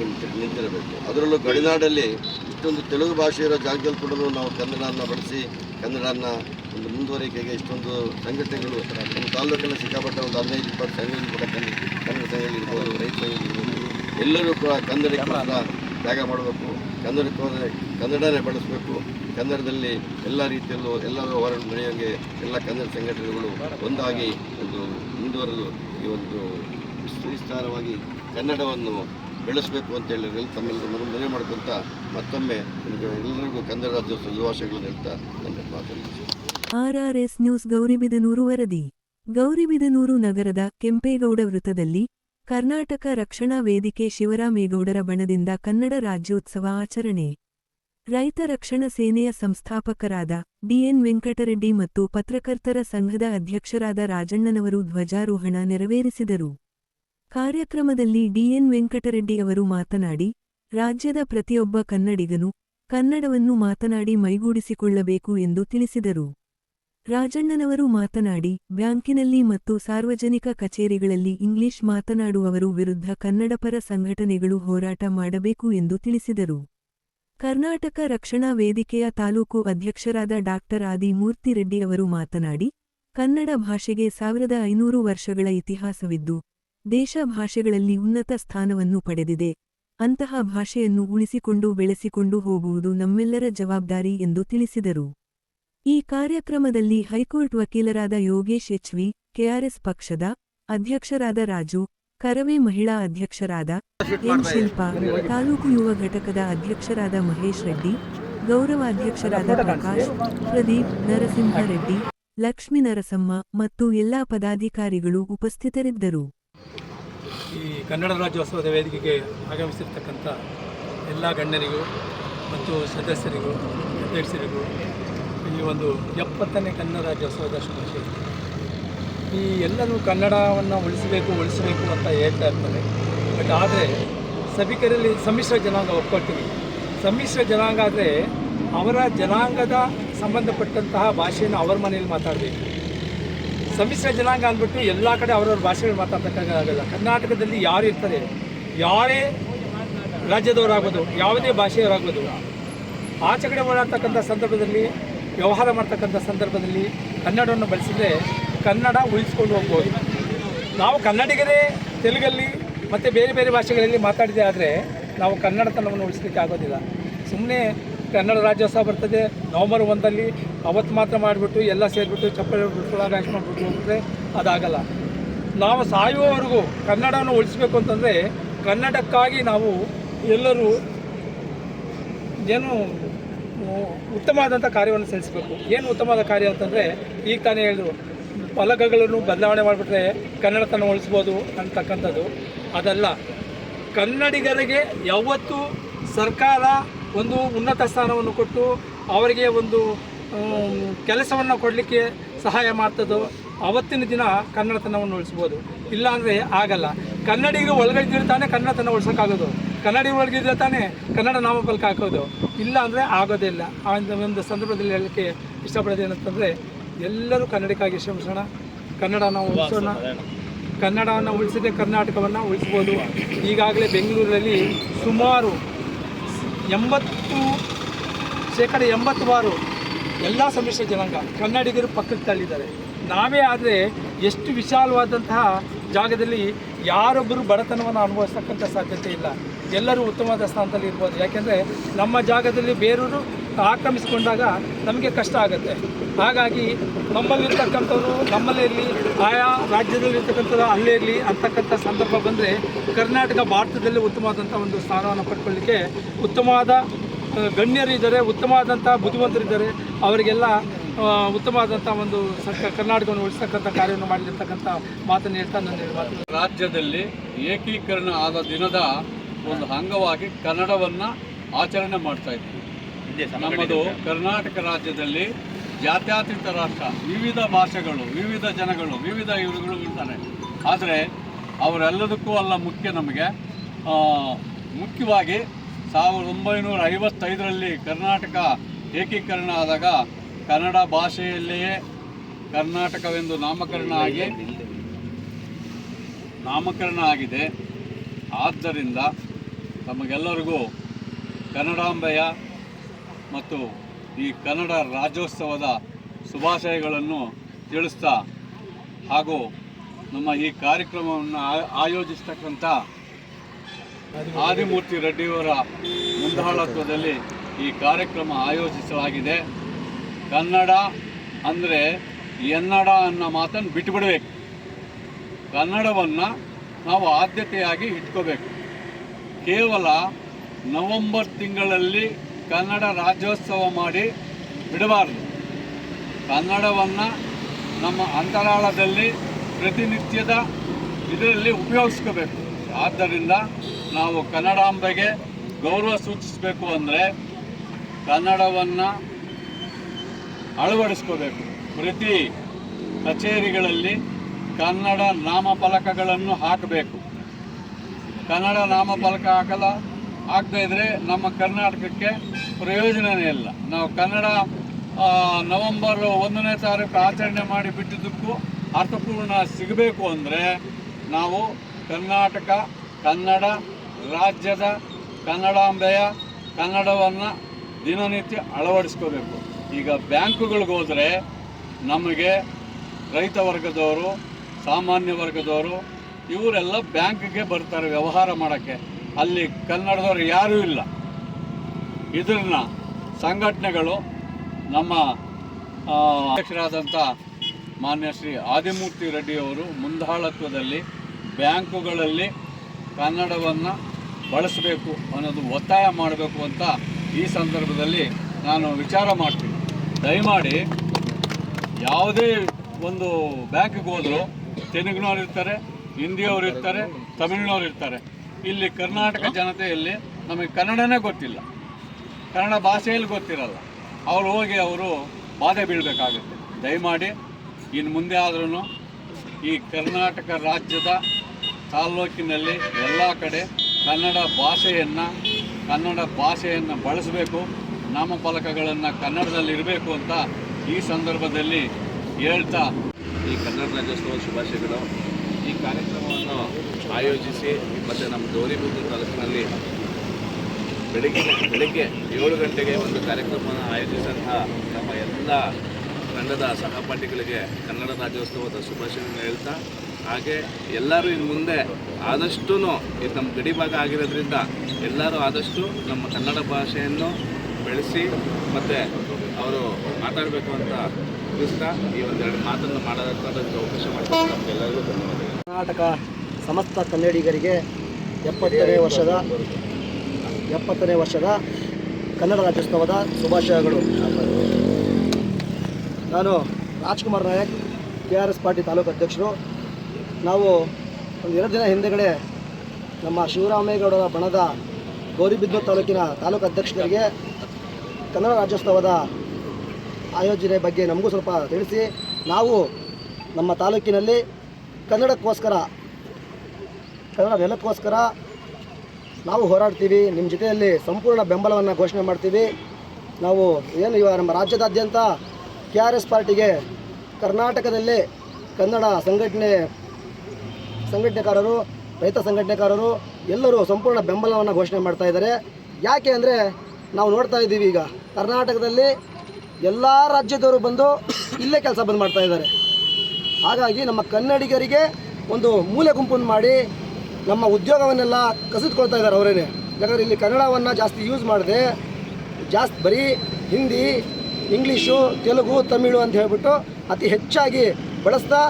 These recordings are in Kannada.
ನಿಂತಿ ನಿಂತಿರಬೇಕು. ಅದರಲ್ಲೂ ಗಡಿನಾಡಲ್ಲಿ ಇಷ್ಟೊಂದು ತೆಲುಗು ಭಾಷೆ ಇರೋ ಜಾಗದಲ್ಲಿ ಕೂಡ ನಾವು ಕನ್ನಡವನ್ನು ಬಳಸಿ, ಕನ್ನಡನ ಒಂದು ಮುಂದುವರಿಕೆಗೆ ಇಷ್ಟೊಂದು ಸಂಘಟನೆಗಳು ನಮ್ಮ ತಾಲೂಕಲ್ಲಿ ಸಿಕ್ಕಾಪಟ್ಟೆ ಒಂದು ಹದಿನೈದು, ಇಪ್ಪತ್ತು ಸಂಘಗಳು ಕೂಡ ಕನ್ನಡ ಕನ್ನಡ ಸಂಘಗಳಿರ್ಬೋದು ರೈತ ಸಂಘಗಳಿರ್ಬೋದು ಎಲ್ಲರೂ ಕೂಡ ಕನ್ನಡಕ್ಕೋಸ್ಕರ ತ್ಯಾಗ ಮಾಡಬೇಕು. ಕನ್ನಡಕ್ಕೆ ಕನ್ನಡನೇ ಬಳಸಬೇಕು. ಕನ್ನಡದಲ್ಲಿ ಎಲ್ಲ ರೀತಿಯಲ್ಲೂ ಎಲ್ಲ ಹೊರ ನಡೆಯೋಂಗೆ ಎಲ್ಲ ಕನ್ನಡ ಸಂಘಟನೆಗಳು ಒಂದಾಗಿ ಒಂದು ಮುಂದುವರೆದು ಈ ಒಂದು ವಿಸ್ತಾರವಾಗಿ ಕನ್ನಡವನ್ನು ಬೆಳೆಸಬೇಕು ಅಂತ ಹೇಳಿದ್ರೆ ಮನವಿ ಮಾಡ್ಕೊಂತ ಮತ್ತೊಮ್ಮೆ ಎಲ್ಲರಿಗೂ ಕನ್ನಡ ರಾಜ್ಯೋತ್ಸವ ಶುಭಾಶಯಗಳನ್ನು ಹೇಳ್ತಾ ನನ್ನ ಆರ್ಆರ್ಎಸ್ ನ್ಯೂಸ್ ಗೌರಿಬಿದನೂರು ವರದಿ. ಗೌರಿಬಿದನೂರು ನಗರದ ಕೆಂಪೇಗೌಡ ವೃತ್ತದಲ್ಲಿ ಕರ್ನಾಟಕ ರಕ್ಷಣಾ ವೇದಿಕೆ ಶಿವರಾಮೇಗೌಡರ ಬಣದಿಂದ ಕನ್ನಡ ರಾಜ್ಯೋತ್ಸವ ಆಚರಣೆ. ರೈತ ರಕ್ಷಣಾ ಸೇನೆಯ ಸಂಸ್ಥಾಪಕರಾದ ಡಿಎನ್ ವೆಂಕಟರೆಡ್ಡಿ ಮತ್ತು ಪತ್ರಕರ್ತರ ಸಂಘದ ಅಧ್ಯಕ್ಷರಾದ ರಾಜಣ್ಣನವರು ಧ್ವಜಾರೋಹಣ ನೆರವೇರಿಸಿದರು. ಕಾರ್ಯಕ್ರಮದಲ್ಲಿ ಡಿಎನ್ ವೆಂಕಟರೆಡ್ಡಿ ಅವರು ಮಾತನಾಡಿ, ರಾಜ್ಯದ ಪ್ರತಿಯೊಬ್ಬ ಕನ್ನಡಿಗನು ಕನ್ನಡವನ್ನು ಮಾತನಾಡಿ ಮೈಗೂಡಿಸಿಕೊಳ್ಳಬೇಕು ಎಂದು ತಿಳಿಸಿದರು. ರಾಜಣ್ಣನವರು ಮಾತನಾಡಿ, ಬ್ಯಾಂಕಿನಲ್ಲಿ ಮತ್ತು ಸಾರ್ವಜನಿಕ ಕಚೇರಿಗಳಲ್ಲಿ ಇಂಗ್ಲಿಷ್ ಮಾತನಾಡುವವರು ವಿರುದ್ಧ ಕನ್ನಡಪರ ಸಂಘಟನೆಗಳು ಹೋರಾಟ ಮಾಡಬೇಕು ಎಂದು ತಿಳಿಸಿದರು. ಕರ್ನಾಟಕ ರಕ್ಷಣಾ ವೇದಿಕೆಯ ತಾಲೂಕು ಅಧ್ಯಕ್ಷರಾದ ಡಾಕ್ಟರ್ ಆದಿ ಮೂರ್ತಿರೆಡ್ಡಿ ಅವರು ಮಾತನಾಡಿ, ಕನ್ನಡ ಭಾಷೆಗೆ ಸಾವಿರದ ಐನೂರು ವರ್ಷಗಳ ಇತಿಹಾಸವಿದ್ದು ದೇಶ ಭಾಷೆಗಳಲ್ಲಿ ಉನ್ನತ ಸ್ಥಾನವನ್ನು ಪಡೆದಿದೆ. ಅಂತಹ ಭಾಷೆಯನ್ನು ಉಳಿಸಿಕೊಂಡು ಬೆಳೆಸಿಕೊಂಡು ಹೋಗುವುದು ನಮ್ಮೆಲ್ಲರ ಜವಾಬ್ದಾರಿ ಎಂದು ತಿಳಿಸಿದರು. ಈ ಕಾರ್ಯಕ್ರಮದಲ್ಲಿ ಹೈಕೋರ್ಟ್ ವಕೀಲರಾದ ಯೋಗೇಶ್ ಎಚ್ವಿ ಕೆಆರ್ಎಸ್ ಪಕ್ಷದ ಅಧ್ಯಕ್ಷರಾದ ರಾಜು, ಕರವೇ ಮಹಿಳಾ ಅಧ್ಯಕ್ಷರಾದ ಎಂ ಶಿಲ್ಪಾ, ತಾಲೂಕು ಯುವ ಘಟಕದ ಅಧ್ಯಕ್ಷರಾದ ಮಹೇಶ್ ರೆಡ್ಡಿ, ಗೌರವಾಧ್ಯಕ್ಷರಾದ ಪ್ರಕಾಶ್, ಪ್ರದೀಪ್ ನರಸಿಂಹರೆಡ್ಡಿ ಲಕ್ಷ್ಮೀ ನರಸಮ್ಮ ಮತ್ತು ಎಲ್ಲಾ ಪದಾಧಿಕಾರಿಗಳು ಉಪಸ್ಥಿತರಿದ್ದರು. ಈ ಕನ್ನಡ ರಾಜ್ಯೋತ್ಸವದ ವೇದಿಕೆಗೆ ಆಗಮಿಸಿರ್ತಕ್ಕಂಥ ಎಲ್ಲ ಗಣ್ಯರಿಗೂ ಮತ್ತು ಸದಸ್ಯರಿಗೂ, ಅಧ್ಯಕ್ಷರಿಗೂ ಈ ಒಂದು ಎಪ್ಪತ್ತನೇ ಕನ್ನಡ ರಾಜ್ಯೋತ್ಸವದ ಶುಭಾಶಯ. ಈ ಎಲ್ಲರೂ ಕನ್ನಡವನ್ನು ಉಳಿಸಬೇಕು ಉಳಿಸಬೇಕು ಅಂತ ಹೇಳ್ತಾ ಇರ್ತಾರೆ. ಬಟ್ ಆದರೆ ಸಭಿಕರಲ್ಲಿ ಸಮ್ಮಿಶ್ರ ಜನಾಂಗ ಒಪ್ಕೊಳ್ತೀವಿ ಸಮ್ಮಿಶ್ರ ಜನಾಂಗ ಆದರೆ ಅವರ ಜನಾಂಗದ ಸಂಬಂಧಪಟ್ಟಂತಹ ಭಾಷೆಯನ್ನು ಅವರ ಮನೆಯಲ್ಲಿ ಮಾತಾಡಬೇಕು. ಸಮ್ಮಿಶ್ರ ಜನಾಂಗ ಅಂದ್ಬಿಟ್ಟು ಎಲ್ಲ ಕಡೆ ಅವ್ರವ್ರ ಭಾಷೆಗಳು ಮಾತಾಡ್ತಕ್ಕಾಗಲ್ಲ ಕರ್ನಾಟಕದಲ್ಲಿ ಯಾರು ಇರ್ತಾರೆ? ಯಾರೇ ರಾಜ್ಯದವರಾಗ್ಬೋದು, ಯಾವುದೇ ಭಾಷೆಯವರಾಗ್ಬೋದು. ಆಚೆ ಕಡೆ ಓಡಾಡ್ತಕ್ಕಂಥ ಸಂದರ್ಭದಲ್ಲಿ, ವ್ಯವಹಾರ ಮಾಡ್ತಕ್ಕಂಥ ಸಂದರ್ಭದಲ್ಲಿ ಕನ್ನಡವನ್ನು ಬಳಸಿದರೆ ಕನ್ನಡ ಉಳಿಸ್ಕೊಂಡು ಹೋಗ್ಬೋದು. ನಾವು ಕನ್ನಡಿಗರೇ ತೆಲುಗಲ್ಲಿ ಮತ್ತು ಬೇರೆ ಬೇರೆ ಭಾಷೆಗಳಲ್ಲಿ ಮಾತಾಡಿದೆ ಆದರೆ ನಾವು ಕನ್ನಡತನವನ್ನು ಉಳಿಸ್ಲಿಕ್ಕೆ ಆಗೋದಿಲ್ಲ. ಸುಮ್ಮನೆ ಕನ್ನಡ ರಾಜ್ಯೋತ್ಸವ ಬರ್ತದೆ. ನವಂಬರ್ ಒಂದಲ್ಲಿ ಅವತ್ತು ಮಾತ್ರ ಮಾಡಿಬಿಟ್ಟು ಎಲ್ಲ ಸೇರಿಬಿಟ್ಟು ಚಪ್ಪಲಿ ಬಿಟ್ಟು ಆಗಾಶ ಮಾಡಿಬಿಟ್ಟು ಅಂದರೆ ಅದಾಗಲ್ಲ. ನಾವು ಸಾಯುವವರೆಗೂ ಕನ್ನಡವನ್ನು ಉಳಿಸ್ಬೇಕು ಅಂತಂದರೆ ಕನ್ನಡಕ್ಕಾಗಿ ನಾವು ಎಲ್ಲರೂ ಏನು ಉತ್ತಮವಾದಂಥ ಕಾರ್ಯವನ್ನು ಸಲ್ಲಿಸಬೇಕು. ಏನು ಉತ್ತಮವಾದ ಕಾರ್ಯ ಅಂತಂದರೆ ಈಗ ತಾನೇ ಹೇಳಿದ್ರು ಫಲಕಗಳನ್ನು ಬದಲಾವಣೆ ಮಾಡಿಬಿಟ್ರೆ ಕನ್ನಡತನ ಉಳಿಸ್ಬೋದು ಅಂತಕ್ಕಂಥದ್ದು. ಅದಲ್ಲ, ಕನ್ನಡಿಗರಿಗೆ ಯಾವತ್ತೂ ಸರ್ಕಾರ ಒಂದು ಉನ್ನತ ಸ್ಥಾನವನ್ನು ಕೊಟ್ಟು ಅವರಿಗೆ ಒಂದು ಕೆಲಸವನ್ನು ಕೊಡಲಿಕ್ಕೆ ಸಹಾಯ ಮಾಡ್ತದೋ, ಅವತ್ತಿನ ದಿನ ಕನ್ನಡತನವನ್ನು ಉಳಿಸ್ಬೋದು. ಇಲ್ಲಾಂದರೆ ಆಗಲ್ಲ. ಕನ್ನಡಿಗರು ಒಳಗಡೆ ತಾನೇ ಕನ್ನಡತನ ಉಳ್ಸೋಕ್ಕಾಗೋದು. ಕನ್ನಡಿಗರು ಒಳಗಿದ್ರೆ ತಾನೇ ಕನ್ನಡ ನಾಮಫಲಕ ಹಾಕೋದು. ಇಲ್ಲ ಅಂದರೆ ಆಗೋದೇ ಇಲ್ಲ. ಆ ಒಂದು- ಸಂದರ್ಭದಲ್ಲಿ ಹೇಳಲಿಕ್ಕೆ ಇಷ್ಟಪಡೋದು ಏನಂತಂದರೆ ಎಲ್ಲರೂ ಕನ್ನಡಕ್ಕಾಗಿ ಶ್ರಮಿಸೋಣ. ಕನ್ನಡನ ಉಳಿಸೋಣ. ಕನ್ನಡವನ್ನು ಉಳಿಸದೆ ಕರ್ನಾಟಕವನ್ನು ಉಳಿಸ್ಬೋದು. ಈಗಾಗಲೇ ಬೆಂಗಳೂರಲ್ಲಿ ಸುಮಾರು ಎಂಬತ್ತು ಶೇಕಡ ಎಂಬತ್ತು ಬಾರು ಎಲ್ಲ ಸಮ್ಮಿಶ್ರ ಜನಾಂಗ ಕನ್ನಡಿಗರು ಪಕ್ಕಕ್ಕೆ ತಳ್ಳಿದ್ದಾರೆ ನಾವೇ ಆದರೆ ಎಷ್ಟು ವಿಶಾಲವಾದಂತಹ ಜಾಗದಲ್ಲಿ ಯಾರೊಬ್ಬರು ಬಡತನವನ್ನು ಅನುಭವಿಸ್ತಕ್ಕಂಥ ಸಾಧ್ಯತೆ ಇಲ್ಲ. ಎಲ್ಲರೂ ಉತ್ತಮವಾದ ಸ್ಥಾನದಲ್ಲಿ ಇರ್ಬೋದು. ಯಾಕೆಂದರೆ ನಮ್ಮ ಜಾಗದಲ್ಲಿ ಬೇರೂರು ಆಕ್ರಮಿಸಿಕೊಂಡಾಗ ನಮಗೆ ಕಷ್ಟ ಆಗುತ್ತೆ. ಹಾಗಾಗಿ ನಮ್ಮಲ್ಲಿರ್ತಕ್ಕಂಥವ್ರು ನಮ್ಮಲ್ಲೇ ಇರಲಿ, ಆಯಾ ರಾಜ್ಯದಲ್ಲಿರ್ತಕ್ಕಂಥದ್ದು ಅಲ್ಲೇ ಇರಲಿ ಅಂತಕ್ಕಂಥ ಸಂದರ್ಭ ಬಂದರೆ ಕರ್ನಾಟಕ ಭಾರತದಲ್ಲಿ ಉತ್ತಮವಾದಂಥ ಒಂದು ಸ್ಥಾನವನ್ನು ಪಡ್ಕೊಳ್ಳಿಕ್ಕೆ ಉತ್ತಮವಾದ ಗಣ್ಯರು ಇದ್ದಾರೆ, ಉತ್ತಮವಾದಂಥ ಬುದ್ಧಿವಂತರಿದ್ದಾರೆ. ಅವರಿಗೆಲ್ಲ ಉತ್ತಮವಾದಂಥ ಒಂದು ಸರ್ಕಾರ ಕರ್ನಾಟಕವನ್ನು ಉಳಿಸ್ತಕ್ಕಂಥ ಕಾರ್ಯವನ್ನು ಮಾಡಿರ್ತಕ್ಕಂಥ ಮಾತನ್ನು ಹೇಳ್ತಾ ನನ್ನ ಮಾತು. ರಾಜ್ಯದಲ್ಲಿ ಏಕೀಕರಣ ಆದ ದಿನದ ಒಂದು ಅಂಗವಾಗಿ ಕನ್ನಡವನ್ನು ಆಚರಣೆ ಮಾಡ್ತಾ ಇದ್ದೀವಿ ನಮ್ಮದು ಕರ್ನಾಟಕ ರಾಜ್ಯದಲ್ಲಿ ಜಾತ್ಯಾತೀತ ರಾಷ್ಟ್ರ ವಿವಿಧ ಭಾಷೆಗಳು ವಿವಿಧ ಜನಗಳು ವಿವಿಧ ಇವರುಗಳು ಇರ್ತಾರೆ. ಆದರೆ ಅವರೆಲ್ಲದಕ್ಕೂ ಅಲ್ಲ ಮುಖ್ಯ ನಮಗೆ. ಆ, ಮುಖ್ಯವಾಗಿ ಸಾವಿರದ ಒಂಬೈನೂರ ಐವತ್ತೈದರಲ್ಲಿ ಕರ್ನಾಟಕ ಏಕೀಕರಣ ಆದಾಗ ಕನ್ನಡ ಭಾಷೆಯಲ್ಲಿಯೇ ಕರ್ನಾಟಕವೆಂದು ನಾಮಕರಣ ಆಗಿ ನಾಮಕರಣ ಆಗಿದೆ ಆದ್ದರಿಂದ ತಮಗೆಲ್ಲರಿಗೂ ಕನ್ನಡಾಂಬೆಯ ಮತ್ತು ಈ ಕನ್ನಡ ರಾಜ್ಯೋತ್ಸವದ ಶುಭಾಶಯಗಳನ್ನು ತಿಳಿಸ್ತಾ ಹಾಗೂ ನಮ್ಮ ಈ ಕಾರ್ಯಕ್ರಮವನ್ನು ಆಯೋಜಿಸ್ತಕ್ಕಂಥ ಆದಿಮೂರ್ತಿ ರೆಡ್ಡಿಯವರ ಮುಂದಾಳತ್ವದಲ್ಲಿ ಈ ಕಾರ್ಯಕ್ರಮ ಆಯೋಜಿಸಲಾಗಿದೆ. ಕನ್ನಡ ಅಂದರೆ ಎನ್ನಡ ಅನ್ನೋ ಮಾತನ್ನು ಬಿಟ್ಟುಬಿಡಬೇಕು ಕನ್ನಡವನ್ನು ನಾವು ಆದ್ಯತೆಯಾಗಿ ಇಟ್ಕೋಬೇಕು. ಕೇವಲ ನವೆಂಬರ್ ತಿಂಗಳಲ್ಲಿ ಕನ್ನಡ ರಾಜ್ಯೋತ್ಸವ ಮಾಡಿ ಬಿಡಬಾರ್ದು. ಕನ್ನಡವನ್ನು ನಮ್ಮ ಅಂತರಾಳದಲ್ಲಿ ಪ್ರತಿನಿತ್ಯದ ಇದರಲ್ಲಿ ಉಪಯೋಗಿಸ್ಕೋಬೇಕು. ಆದ್ದರಿಂದ ನಾವು ಕನ್ನಡಾಂಬೆಗೆ ಗೌರವ ಸೂಚಿಸಬೇಕು ಅಂದರೆ ಕನ್ನಡವನ್ನು ಅಳವಡಿಸ್ಕೋಬೇಕು. ಪ್ರತಿ ಕಚೇರಿಗಳಲ್ಲಿ ಕನ್ನಡ ನಾಮಫಲಕಗಳನ್ನು ಹಾಕಬೇಕು. ಕನ್ನಡ ನಾಮಫಲಕ ಹಾಕಲ್ಲ ಹಾಕದೇ ಇದ್ದರೆ ನಮ್ಮ ಕರ್ನಾಟಕಕ್ಕೆ ಪ್ರಯೋಜನವೇ ಇಲ್ಲ. ನಾವು ಕನ್ನಡ ನವೆಂಬರ್ ಒಂದನೇ ತಾರೀಕು ಆಚರಣೆ ಮಾಡಿ ಬಿಟ್ಟಿದ್ದಕ್ಕೂ ಅರ್ಥಪೂರ್ಣ ಸಿಗಬೇಕು ಅಂದರೆ ನಾವು ಕರ್ನಾಟಕ, ಕನ್ನಡ ರಾಜ್ಯದ ಕನ್ನಡಾಂಬೆಯ ಕನ್ನಡವನ್ನು ದಿನನಿತ್ಯ ಅಳವಡಿಸ್ಕೋಬೇಕು. ಈಗ ಬ್ಯಾಂಕುಗಳಿಗೆ ಹೋದರೆ ನಮಗೆ ರೈತ ವರ್ಗದವರು, ಸಾಮಾನ್ಯ ವರ್ಗದವರು, ಇವರೆಲ್ಲ ಬ್ಯಾಂಕ್ಗೆ ಬರ್ತಾರೆ ವ್ಯವಹಾರ ಮಾಡೋಕ್ಕೆ. ಅಲ್ಲಿ ಕನ್ನಡದವರು ಯಾರೂ ಇಲ್ಲ. ಇದನ್ನು ಸಂಘಟನೆಗಳು ನಮ್ಮ ಅಧ್ಯಕ್ಷರಾದಂಥ ಮಾನ್ಯ ಶ್ರೀ ಆದಿಮೂರ್ತಿ ರೆಡ್ಡಿಯವರು ಮುಂದಾಳತ್ವದಲ್ಲಿ ಬ್ಯಾಂಕುಗಳಲ್ಲಿ ಕನ್ನಡವನ್ನು ಬಳಸಬೇಕು ಅನ್ನೋದು ಒತ್ತಾಯ ಮಾಡಬೇಕು ಅಂತ ಈ ಸಂದರ್ಭದಲ್ಲಿ ನಾನು ವಿಚಾರ ಮಾಡ್ತೀನಿ. ದಯಮಾಡಿ ಯಾವುದೇ ಒಂದು ಬ್ಯಾಂಕ್ಗೆ ಹೋದ್ರು ತೆಲುಗಿನವ್ರು ಇರ್ತಾರೆ, ಹಿಂದಿಯವರು ಇರ್ತಾರೆ, ತಮಿಳ್ನವ್ರು ಇರ್ತಾರೆ. ಇಲ್ಲಿ ಕರ್ನಾಟಕ ಜನತೆಯಲ್ಲಿ ನಮಗೆ ಕನ್ನಡನೇ ಗೊತ್ತಿಲ್ಲ. ಕನ್ನಡ ಭಾಷೆಯಲ್ಲಿ ಗೊತ್ತಿರಲ್ಲ. ಅವ್ರು ಹೋಗಿ ಅವರು ಬಾಧೆ ಬೀಳಬೇಕಾಗುತ್ತೆ. ದಯಮಾಡಿ ಇನ್ನು ಮುಂದೆ ಆದ್ರೂ ಈ ಕರ್ನಾಟಕ ರಾಜ್ಯದ ತಾಲ್ಲೂಕಿನಲ್ಲಿ ಎಲ್ಲ ಕಡೆ ಕನ್ನಡ ಭಾಷೆಯನ್ನು ಕನ್ನಡ ಭಾಷೆಯನ್ನು ಬಳಸಬೇಕು. ನಾಮಫಲಕಗಳನ್ನು ಕನ್ನಡದಲ್ಲಿ ಇರಬೇಕು ಅಂತ ಈ ಸಂದರ್ಭದಲ್ಲಿ ಹೇಳ್ತಾ ಈ ಕನ್ನಡ ರಾಜ್ಯೋತ್ಸವ ಶುಭಾಶಯಗಳು. ಈ ಕಾರ್ಯಕ್ರಮವನ್ನು ಆಯೋಜಿಸಿ ಮತ್ತು ನಮ್ಮ ಗೌರಿಬಿಂದು ತಾಲೂಕಿನಲ್ಲಿ ಬೆಳಿಗ್ಗೆ ಬೆಳಗ್ಗೆ ಏಳು ಗಂಟೆಗೆ ಒಂದು ಕಾರ್ಯಕ್ರಮವನ್ನು ಆಯೋಜಿಸಿದಂತಹ ನಮ್ಮ ಎಲ್ಲ ತಂಡದ ಸಹಪಾಠಿಗಳಿಗೆ ಕನ್ನಡ ರಾಜ್ಯೋತ್ಸವದ ಶುಭಾಶಯಗಳನ್ನು ಹೇಳ್ತಾ, ಹಾಗೆ ಎಲ್ಲರೂ ಇನ್ನು ಮುಂದೆ ಆದಷ್ಟು ಇದು ನಮ್ಮ ಗಡಿಭಾಗ ಆಗಿರೋದ್ರಿಂದ ಎಲ್ಲರೂ ಆದಷ್ಟು ನಮ್ಮ ಕನ್ನಡ ಭಾಷೆಯನ್ನು ಬೆಳೆಸಿ ಮತ್ತು ಅವರು ಮಾತಾಡಬೇಕು ಅಂತ ತಿಳಿಸ್ತಾ ಈ ಒಂದೆರಡು ಮಾತನ್ನು ಮಾಡೋದಕ್ಕೆ ಅವಕಾಶ ಮಾಡಿಕೊಂಡು ನಮಗೆಲ್ಲರಿಗೂ ಧನ್ಯವಾದಗಳು. ಕರ್ನಾಟಕ ಸಮಸ್ತ ಕನ್ನಡಿಗರಿಗೆ ಎಪ್ಪತ್ತನೇ ವರ್ಷದ ಎಪ್ಪತ್ತನೇ ವರ್ಷದ ಕನ್ನಡ ರಾಜ್ಯೋತ್ಸವದ ಶುಭಾಶಯಗಳು. ನಾನು Rajkumar Nayak, K R S party taluk ಅಧ್ಯಕ್ಷರು. ನಾವು ಒಂದು ಎರಡು ದಿನ ಹಿಂದೆಗಡೆ ನಮ್ಮ ಶಿವರಾಮೇಗೌಡರ ಬಣದ ಗೌರಿಬಿದ್ನೂರು ತಾಲೂಕಿನ ತಾಲೂಕು ಅಧ್ಯಕ್ಷರಿಗೆ ಕನ್ನಡ ರಾಜ್ಯೋತ್ಸವದ ಆಯೋಜನೆ ಬಗ್ಗೆ ನಮಗೂ ಸ್ವಲ್ಪ ತಿಳಿಸಿ. ನಾವು ನಮ್ಮ ತಾಲೂಕಿನಲ್ಲಿ ಕನ್ನಡಕ್ಕೋಸ್ಕರ, ಕನ್ನಡ ನೆಲಕ್ಕೋಸ್ಕರ ನಾವು ಹೋರಾಡ್ತೀವಿ. ನಿಮ್ಮ ಜೊತೆಯಲ್ಲಿ ಸಂಪೂರ್ಣ ಬೆಂಬಲವನ್ನು ಘೋಷಣೆ ಮಾಡ್ತೀವಿ. ನಾವು ಏನು ಇವಾಗ ನಮ್ಮ ರಾಜ್ಯದಾದ್ಯಂತ ಕೆ ಆರ್ ಎಸ್ ಪಾರ್ಟಿಗೆ ಕರ್ನಾಟಕದಲ್ಲಿ ಕನ್ನಡ ಸಂಘಟನೆ, ಸಂಘಟನೆಕಾರರು, ರೈತ ಸಂಘಟನೆಕಾರರು ಎಲ್ಲರೂ ಸಂಪೂರ್ಣ ಬೆಂಬಲವನ್ನು ಘೋಷಣೆ ಮಾಡ್ತಾ ಇದ್ದಾರೆ. ಯಾಕೆ ಅಂದರೆ ನಾವು ನೋಡ್ತಾ ಇದ್ದೀವಿ ಈಗ. ಕರ್ನಾಟಕದಲ್ಲಿ ಎಲ್ಲ ರಾಜ್ಯದವರು ಬಂದು ಇಲ್ಲೇ ಕೆಲಸ ಬಂದು ಮಾಡ್ತಾ ಇದ್ದಾರೆ. ಹಾಗಾಗಿ ನಮ್ಮ ಕನ್ನಡಿಗರಿಗೆ ಒಂದು ಮೂಲೆ ಗುಂಪನ್ನು ಮಾಡಿ ನಮ್ಮ ಉದ್ಯೋಗವನ್ನೆಲ್ಲ ಕಸಿದುಕೊಳ್ತಾ ಇದ್ದಾರೆ ಅವರೇನೆ. ಯಾಕಂದರೆ ಇಲ್ಲಿ ಕನ್ನಡವನ್ನು ಜಾಸ್ತಿ ಯೂಸ್ ಮಾಡದೆ ಜಾಸ್ತಿ ಬರೀ ಹಿಂದಿ, ಇಂಗ್ಲೀಷು, ತೆಲುಗು, ತಮಿಳು ಅಂತ ಹೇಳ್ಬಿಟ್ಟು ಅತಿ ಹೆಚ್ಚಾಗಿ ಬಳಸ್ತಾ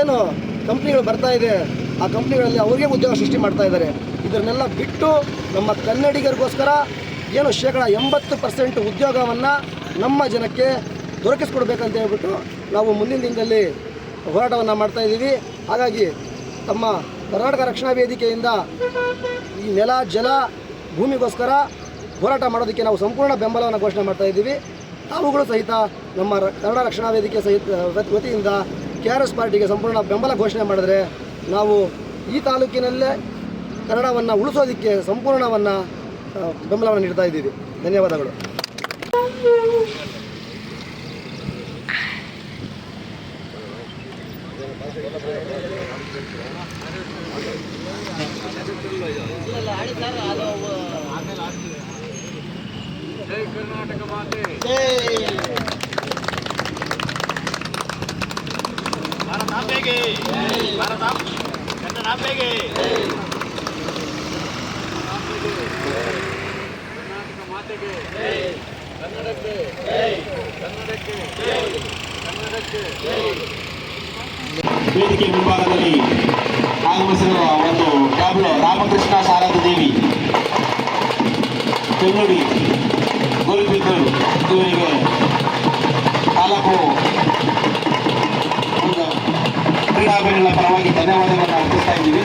ಏನು ಕಂಪ್ನಿಗಳು ಬರ್ತಾ ಇದೆ, ಆ ಕಂಪ್ನಿಗಳಲ್ಲಿ ಅವ್ರಿಗೆ ಉದ್ಯೋಗ ಸೃಷ್ಟಿ ಮಾಡ್ತಾ ಇದ್ದಾರೆ. ಇದನ್ನೆಲ್ಲ ಬಿಟ್ಟು ನಮ್ಮ ಕನ್ನಡಿಗರಿಗೋಸ್ಕರ ಏನು ಶೇಕಡ ಎಂಬತ್ತು ಪರ್ಸೆಂಟ್ ಉದ್ಯೋಗವನ್ನು ನಮ್ಮ ಜನಕ್ಕೆ ದೊರಕಿಸ್ಕೊಡ್ಬೇಕಂತ ಹೇಳ್ಬಿಟ್ಟು ನಾವು ಮುಂದಿನ ದಿನದಲ್ಲಿ ಹೋರಾಟವನ್ನು ಮಾಡ್ತಾ ಇದ್ದೀವಿ. ಹಾಗಾಗಿ ತಮ್ಮ ಕರ್ನಾಟಕ ರಕ್ಷಣಾ ವೇದಿಕೆಯಿಂದ ಈ ನೆಲ, ಜಲ ಭೂಮಿಗೋಸ್ಕರ ಹೋರಾಟ ಮಾಡೋದಕ್ಕೆ ನಾವು ಸಂಪೂರ್ಣ ಬೆಂಬಲವನ್ನು ಘೋಷಣೆ ಮಾಡ್ತಾ ಇದ್ದೀವಿ. ತಾವುಗಳು ಸಹಿತ ನಮ್ಮ ಕನ್ನಡ ರಕ್ಷಣಾ ವೇದಿಕೆ ಸಹಿತ ವತ್- ವತಿಯಿಂದ ಕೆ ಆರ್ ಎಸ್ ಪಾರ್ಟಿಗೆ ಸಂಪೂರ್ಣ ಬೆಂಬಲ ಘೋಷಣೆ ಮಾಡಿದ್ರೆ ನಾವು ಈ ತಾಲೂಕಿನಲ್ಲೇ ಕನ್ನಡವನ್ನು ಉಳಿಸೋದಕ್ಕೆ ಸಂಪೂರ್ಣವನ್ನು ಬೆಂಬಲವನ್ನು ನೀಡ್ತಾ ಇದ್ದೀವಿ ಧನ್ಯವಾದಗಳು. ಜೈ ಕರ್ನಾಟಕ ಮಾತೆ. ಕರ್ನಾಟಕ ಮಾತೆಗೆ ಕನ್ನಡಕ್ಕೆ. ಕನ್ನಡಕ್ಕೆ. ಕನ್ನಡಕ್ಕೆ. ವೇದಿಕೆ ಮುಂಭಾಗದಲ್ಲಿ ಆಗಮಿಸಿರುವ ಒಂದು ಟ್ಯಾಬ್ಲೋ ರಾಮಕೃಷ್ಣ ಶಾರದಾ ದೇವಿ ಕನ್ನಡಿ ಗೋಲ್ಬಿದ್ದೂರು ಇವರಿಗೆ ತಾಲೂಕು ಕ್ರೀಡಾಭಿಗಳ ಪರವಾಗಿ ಧನ್ಯವಾದಗಳನ್ನು ಅರ್ಪಿಸ್ತಾ ಇದ್ದೀವಿ.